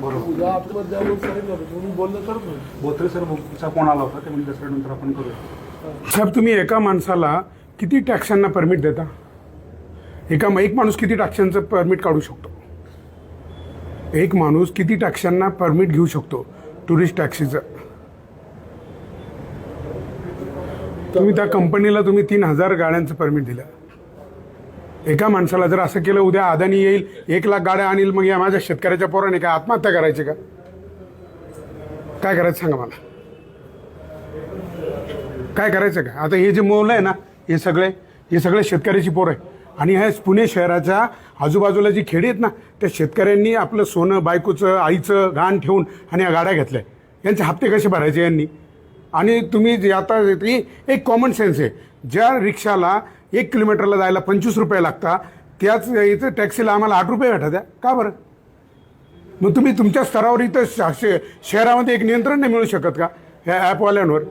बरोबर. या आतमध्ये जाऊन सांगितलं होतं तुम्ही बोललं तर होईल. बोत्रे सर चा फोन आला होता ते म्हणजे नंतर आपण करूया. साहेब तुम्ही एका माणसाला किती टॅक्सांना परमिट देता? एका एक माणूस किती टॅक्सांचं परमिट काढू शकतो? एक माणूस किती टॅक्सांना परमिट घेऊ शकतो टुरिस्ट टॅक्सीचं? तुम्ही त्या कंपनीला तुम्ही तीन हजार गाड्यांचं परमिट दिलं. एका माणसाला जर असं केलं उद्या अदानी येईल एक लाख गाड्या आणील मग या माझ्या शेतकऱ्याच्या पोराने काय आत्महत्या करायची का? काय करायचं सांगा मला? काय करायचं का? आता हे जे मुलं आहे ना हे सगळे हे सगळे शेतकऱ्याची पोरं आहे आणि ह्या पुणे शहराच्या आजूबाजूला जी खेडी आहेत ना त्या शेतकऱ्यांनी आपलं सोनं बायकोचं आईचं घाण ठेवून आणि या गाड्या घेतल्या. यांचे हप्ते कसे भरायचे यांनी? आणि तुम्ही जे आता एक कॉमन सेन्स आहे. ज्या रिक्षाला एक किलोमीटरला जायला पंचवीस रुपये लागता. त्याच इथं टॅक्सीला आम्हाला आठ रुपये भेटा द्या का बरं? मग तुम्ही तुमच्या स्तरावर इथं शा- शे- शहरामध्ये एक नियंत्रण नाही मिळू शकत का ह्या ॲपवाल्यांवर?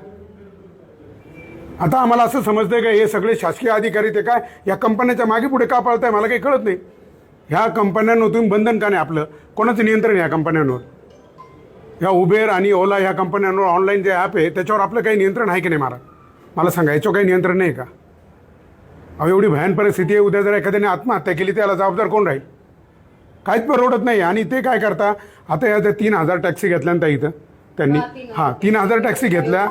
आता आम्हाला असं समजतंय का हे सगळे शासकीय अधिकारी ते काय? या कंपन्याच्या मागे पुढे का पळताय? मला काही कळत नाही. ह्या कंपन्यांवर तुम्ही बंधन का नाही आपलं? कोणाचं नियंत्रण आहे या कंपन्यांवर? ह्या उबेर आणि ओला ह्या कंपन्यांवर ऑनलाईन जे ॲप आहे त्याच्यावर आपलं काही नियंत्रण आहे की नाही मला मला सांगा याच्यावर काही नियंत्रण नाही का? अहो एवढी भयान परिस्थिती आहे. उद्या जर एखाद्याने आत्महत्या केली त्याला जबाबदार कोण राहील? काहीच परवडत नाही. आणि ते काय करता? आता या त्या तीन हजार टॅक्सी घेतल्यानंतर इथं? त्यांनी हां तीन हजार. टॅक्सी घेतल्या.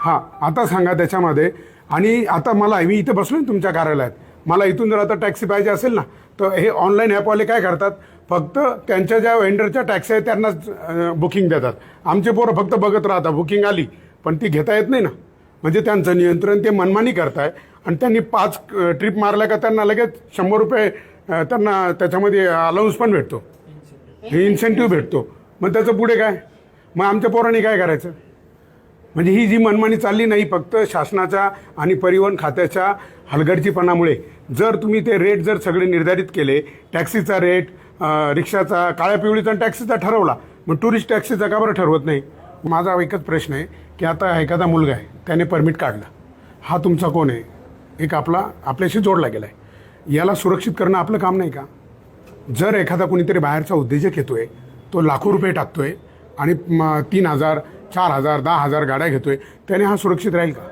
हां आता सांगा त्याच्यामध्ये. आणि आता मला मी इथं बसलो ना तुमच्या कार्यालयात. मला इथून जर आता टॅक्सी पाहिजे असेल ना तर हे ऑनलाईन ॲपवाले काय करतात? फक्त त्यांच्या ज्या वेंडरच्या टॅक्सी आहेत त्यांनाच बुकिंग देतात. आमचे पोरं फक्त बघत राहतात. बुकिंग आली पण ती घेता येत नाही ना. म्हणजे त्यांचं नियंत्रण ते मनमानी करताय. आणि त्यांनी पाच ट्रिप मारल्या का त्यांना लगेच शंभर रुपये त्यांना त्याच्यामध्ये अलाउन्स पण भेटतो. हे इन्सेंटिव्ह भेटतो. मग त्याचं पुढे काय? मग आमच्या पोरांनी काय करायचं? म्हणजे ही जी मनमानी चालली नाही फक्त शासनाच्या आणि परिवहन खात्याच्या हलगर्जीपणामुळे. जर तुम्ही ते रेट जर सगळे निर्धारित केले टॅक्सीचा रेट रिक्षाचा काळ्या पिवळीचा आणि टॅक्सीचा ठरवला मग टुरिस्ट टॅक्सीचा का बरं ठरवत नाही? माझा एकच प्रश्न आहे की आता एखादा मुलगा आहे त्याने परमिट काढलं. हा तुमचा कोण आहे? एक आपला आपल्याशी जोडला गेला आहे याला सुरक्षित करणं आपलं काम नाही का? जर एखादा कोणीतरी बाहेरचा उद्योजक आहे तो लाखो रुपये टाकतो आहे आणि तीन हजार चार हजार दहा हजार गाड्या घेतो आहे त्याने हा सुरक्षित राहील का?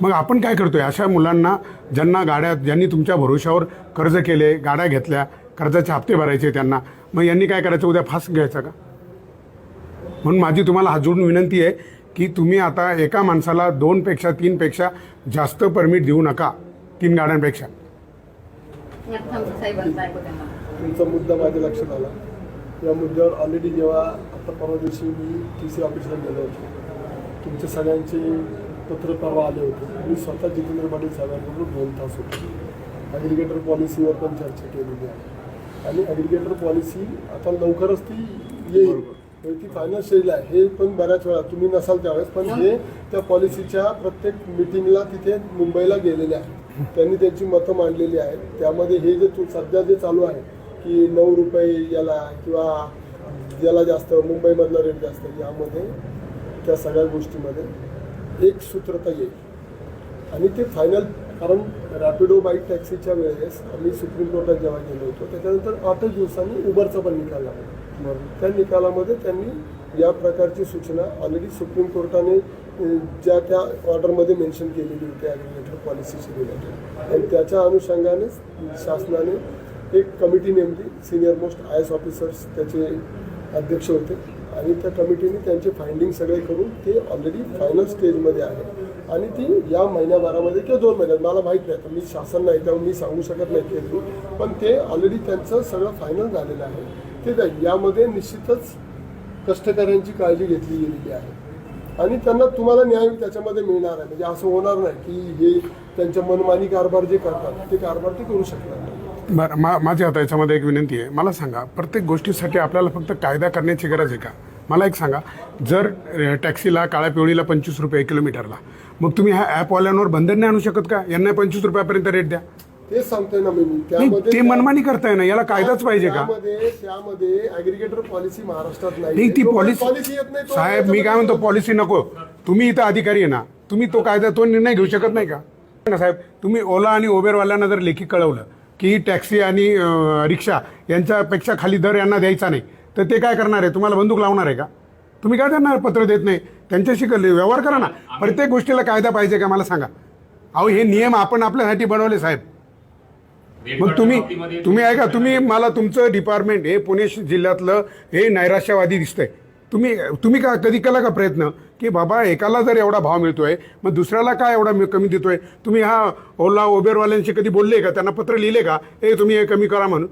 मग आपण काय करतो आहे अशा मुलांना ज्यांना गाड्या ज्यांनी तुमच्या भरोश्यावर कर्ज केले गाड्या घेतल्या कर्जाचे हप्ते भरायचे त्यांना मग यांनी काय करायचं? उद्या फास घ्यायचा का? म्हणून माझी तुम्हाला हात जोडून विनंती आहे की तुम्ही आता एका माणसाला दोनपेक्षा तीनपेक्षा जास्त परमिट देऊ नका तीन गाड्यांपेक्षा. तुमचा मुद्दा माझ्या लक्षात आला. या मुद्द्यावर ऑलरेडी जेव्हा आता परवा दिवशी मी टी सी ऑफिसला गेलो होतो तुमच्या सगळ्यांचे पत्र परवा आले होते. मी स्वतः जितेंद्र पाटील साहेबांबरोबर दोन तास होतो. ॲग्रिगेटर पॉलिसीवर पण चर्चा केलेली आहे. आणि ॲग्रिगेटर पॉलिसी आता लवकरच ती येईल. ती फायनल स्टेजला आहे. हे पण बऱ्याच वेळा तुम्ही नसाल त्यावेळेस पण हे त्या पॉलिसीच्या प्रत्येक मिटिंगला तिथे मुंबईला गेलेले आहेत. त्यांनी त्यांची मतं मांडलेली आहेत. त्यामध्ये हे जे सध्या जे चालू आहे की नऊ रुपये याला किंवा याला जास्त मुंबईमधला रेट जास्त यामध्ये त्या सगळ्या गोष्टीमध्ये एक सूत्रता येईल. आणि ते फायनल कारण रॅपिडो बाईक टॅक्सीच्या वेळेस आम्ही सुप्रीम कोर्टात जेव्हा गेलो होतो त्याच्यानंतर आठच दिवसांनी उबरचा पण निकाल लागला. त्या निकालामध्ये त्यांनी या प्रकारची सूचना ऑलरेडी सुप्रीम कोर्टाने ज्या त्या ऑर्डरमध्ये मेन्शन केलेली होती ॲग्रिकल्चर पॉलिसीशी रिलेटेड आणि त्याच्या अनुषंगाने शासनाने एक कमिटी नेमली senior most I S officers त्याचे अध्यक्ष होते. आणि त्या कमिटीने त्यांचे फाइंडिंग सगळे करून ते ऑलरेडी फायनल स्टेजमध्ये आहे. आणि ती या महिन्याभरामध्ये किंवा दोन महिन्यात मला माहीत नाही तर मी शासन नाही त्यामुळे मी सांगू शकत नाही की पण ते ऑलरेडी त्यांचं सगळं फायनल झालेलं आहे. ते जाईल यामध्ये निश्चितच कष्टकऱ्यांची काळजी घेतली गेलेली आहे. आणि त्यांना तुम्हाला न्याय त्याच्यामध्ये मिळणार आहे. म्हणजे असं होणार नाही की हे त्यांच्या मनमानी कारभार जे करतात ते कारभार ते करू शकतात बरं मा माझी आता याच्यामध्ये एक विनंती आहे. मला सांगा प्रत्येक गोष्टीसाठी आपल्याला फक्त कायदा करण्याची गरज आहे का? मला एक सांगा जर टॅक्सीला काळ्या पिवळीला पंचवीस रुपये किलोमीटरला मग तुम्ही ह्या ॲपवाल्यांवर बंधन नाही आणू शकत का? यांना पंचवीस रुपयापर्यंत रेट द्या. तेच सांगतोय ना मी. नाही ते मनमानी करताय ना याला कायदाच पाहिजे का? त्यामध्ये त्यामध्ये पॉलिसी महाराष्ट्रात नाही ती पॉलिसी येत नाही तो साहेब मी काय म्हणतो पॉलिसी नको. तुम्ही इथं अधिकारी आहे ना तुम्ही तो कायदा तो निर्णय घेऊ शकत नाही का? ना साहेब तुम्ही ओला आणि ओबेरवाल्यांना जर लेखी कळवलं की टॅक्सी आणि अं, रिक्षा यांच्यापेक्षा खाली दर यांना द्यायचा नाही तर ते काय करणार आहे? तुम्हाला बंदूक लावणार आहे का? तुम्ही काय करणार पत्र देत नाही? त्यांच्याशी कल- व्यवहार करा ना. प्रत्येक गोष्टीला कायदा पाहिजे का? मला सांगा. अहो हे नियम आपण आपल्यासाठी बनवले साहेब. मग तुम्ही तुम्ही ऐका तुम्ही मला तुमचं डिपार्टमेंट हे पुणे जिल्ह्यातलं हे नैराश्यवादी दिसतंय. तुम्ही तुम्ही का कधी केला का प्रयत्न? की बाबा एकाला जर एवढा भाव मिळतोय मग दुसऱ्याला काय एवढा कमी देतोय? तुम्ही हा ओला ओबेरवाल्यांशी कधी बोलले का? त्यांना पत्र लिहिले का? हे तुम्ही हे कमी करा म्हणून.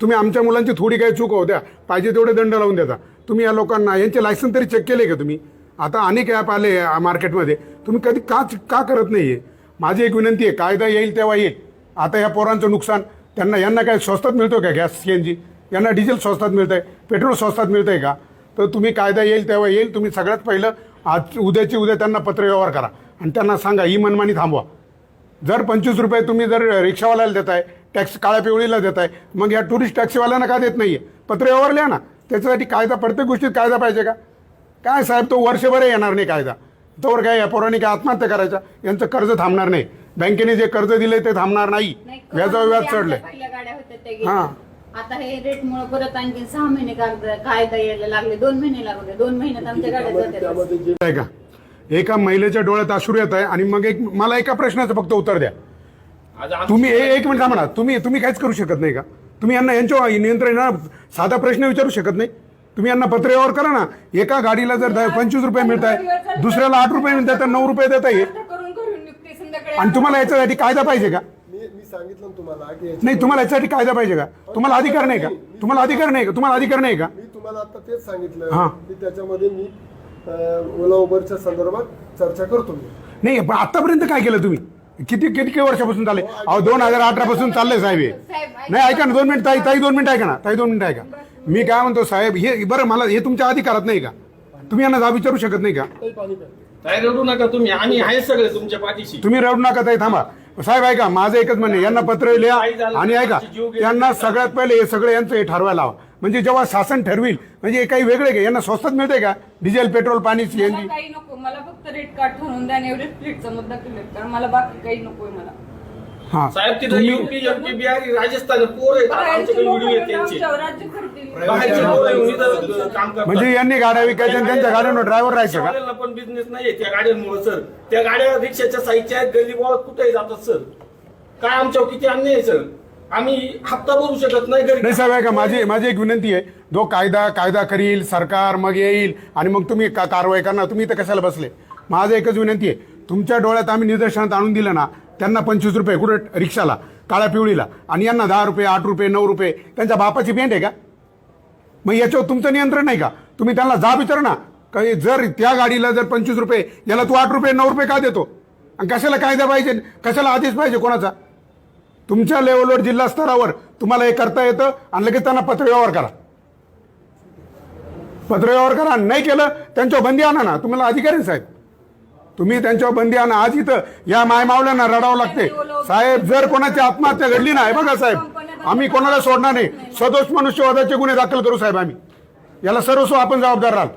तुम्ही आमच्या मुलांची थोडी काही चूक होऊ द्या. पाहिजे तेवढे दंड लावून देता. तुम्ही या लोकांना यांचे लायसन तरी चेक केले का तुम्ही? आता अनेक ॲप आले मार्केटमध्ये तुम्ही कधी का का करत नाही आहे माझी एक विनंती आहे कायदा येईल तेव्हा येईल. आता या पोरांचं नुकसान त्यांना यांना काय स्वस्तात मिळतो का गॅस सी एन जी यांना डिझेल स्वस्तात मिळतं आहे पेट्रोल स्वस्तात मिळतं आहे का? तर तुम्ही कायदा येईल तेव्हा येईल. तुम्ही सगळ्यात पहिलं आज उद्याची उद्या त्यांना पत्रव्यवहार करा आणि त्यांना सांगा ही मनमानी थांबवा. जर पंचवीस रुपये तुम्ही जर रिक्षावाल्याला देताय टॅक्स काळ्या पिवळीला देताय मग या टुरिस्ट टॅक्सीवाल्यांना का देत नाही पत्र व्यवहार लिहा ना. त्याच्यासाठी कायदा प्रत्येक गोष्टीत कायदा पाहिजे का? काय साहेब तो वर्षभर येणार नाही कायदा. तोवर काय या पोरांनी काय आत्महत्या करायच्या यांचं कर्ज थांबणार नाही. बँकेने जे कर्ज दिले ते थांबणार नाही. व्याजावर व्याज त्या हा. आता हे रेट मुळे परत आणखी सहा महिने कायदा यायला लागले दोन महिने लागले दोन महिन्यात आमच्या गाड्या जातात. का एका महिलेच्या डोळ्यात अश्रू येत आहे आणि मग एक मला एका प्रश्नाचं फक्त उत्तर द्या. आज तुम्ही ए- एक मिनिट थांबा ना. तुम्ही तुम्ही काहीच करू शकत नाही का? तुम्ही यांना यांच्या नियंत्रण साधा प्रश्न विचारू शकत नाही? तुम्ही यांना पत्र व्यवहार करा ना. एका गाडीला जर पंचवीस रुपये मिळत आहे दुसऱ्याला आठ रुपये मिळत आहे तर नऊ रुपये देता येईल करून करून निघते संध्याकाळी आणि तुम्हाला याच्यासाठी कायदा पाहिजे का? मी मी सांगितलं ना तुम्हाला की नाही तुम्हाला याच्यासाठी कायदा पाहिजे का? तुम्हाला अधिकार नाही का? तुम्हाला अधिकार नाही का? तुम्हाला अधिकार नाही का? मी तुम्हाला आता तेच हा. सांगितलं की त्याच्यामध्ये मी अं, ओला उबरच्या संदर्भात चर्चा करतो मी. नाही पण आतापर्यंत काय केलं तुम्ही? किती किती वर्षापासून चालले? अहो दोन हजार अठरा पासून चाललंय साहेब हे नाही ऐका ना दोन मिनिट ताई ताई दोन मिनिट ऐका ना ताई दोन मिनिट ऐका. मी काय म्हणतो साहेब हे बरं मला हे तुमच्या अधिकारात नाही का? तुम्ही यांना जा विचारू शकत नाही का? काही पाणी प्या. काय रडू नका तुम्ही आम्ही आहे सगळे तुमच्या पाठीशी. तुम्ही रडू नका ताई थांबा. साहेब ऐका माझं एकच म्हणणे यांना पत्र लिहा आणि ऐका यांना सगळ्यात पहिले हे सगळं यांचं हे ठरवायला हवं म्हणजे जेव्हा शासन ठरविल म्हणजे हे काही वेगळे का यांना स्वस्तात मिळते का? डिझेल पेट्रोल पाणी सीएनजी मला काही नको. मला फक्त रेट कार्ड ठरवून द्या आणि एवढे प्लेटचा मुद्दा क्लिअर करा. मला बाकी काही नकोय मला. हा. साहेब तिथं तुम्ही- युपी एमपी बिहारी राजस्थान पोर आहेत. बाहेरचे आमच्याकडे लोक व्हिडिओ आहेत येऊन त्यांचे. आमच्यावर राज्य करतील. बाहेरचे पोरं येऊन इथं काम करतात. म्हणजे यांनी गाड्या विकायच्या आणि त्यांच्या गाड्यांवर ड्रायव्हर राहायचं का? पण बिझनेस नाहीये त्या गाड्यांमुळे सर त्या गाड्या रिक्षाच्या साईडच्या आहेत गल्ली बोळात कुठेही जातात सर काय आमच्यावर किती अन्याय आहे सर आम्ही हप्ता भरू शकत नाही घरी. नाही साहेब ऐका माझी माझी एक विनंती आहे. जो कायदा कायदा करील सरकार मग येईल आणि मग तुम्ही का कारवाई करणार तुम्ही इथं कशाला बसले? माझं एकच विनंती आहे. तुमच्या डोळ्यात आम्ही निदर्शनात आणून दिलं ना त्यांना पंचवीस रुपये कुठं रिक्षाला काळ्या पिवळीला आणि यांना दहा रुपये आठ रुपये नऊ रुपये त्यांच्या बापाची पेंट आहे का? मग याच्यावर तुमचं नियंत्रण नाही का? तुम्ही त्यांना जा विचार ना काही जर त्या गाडीला जर पंचवीस रुपये याला तू आठ रुपये नऊ रुपये का देतो? आणि कशाला कायदा पाहिजे? कशाला आदेश पाहिजे कोणाचा? तुमच्या लेवलवर जिल्हा स्तरावर तुम्हाला हे करता येतं आणि लगेच त्यांना पत्रव्यवहार करा. पत्रव्यवहार करा नाही केलं त्यांच्यावर बंदी आणा ना. तुम्हाला अधिकारी साहेब. तुम्ही त्यांच्यावर बंदी आणा. आज इथं या मायमावल्यांना रडावं लागते. साहेब जर कोणाची आत्महत्या घडली नाही बघा साहेब. आम्ही कोणाला सोडणार नाही. सदोष मनुष्यवादाचे गुन्हे दाखल करू साहेब आम्ही. याला सर्वस्व आपण जबाबदार राहाल.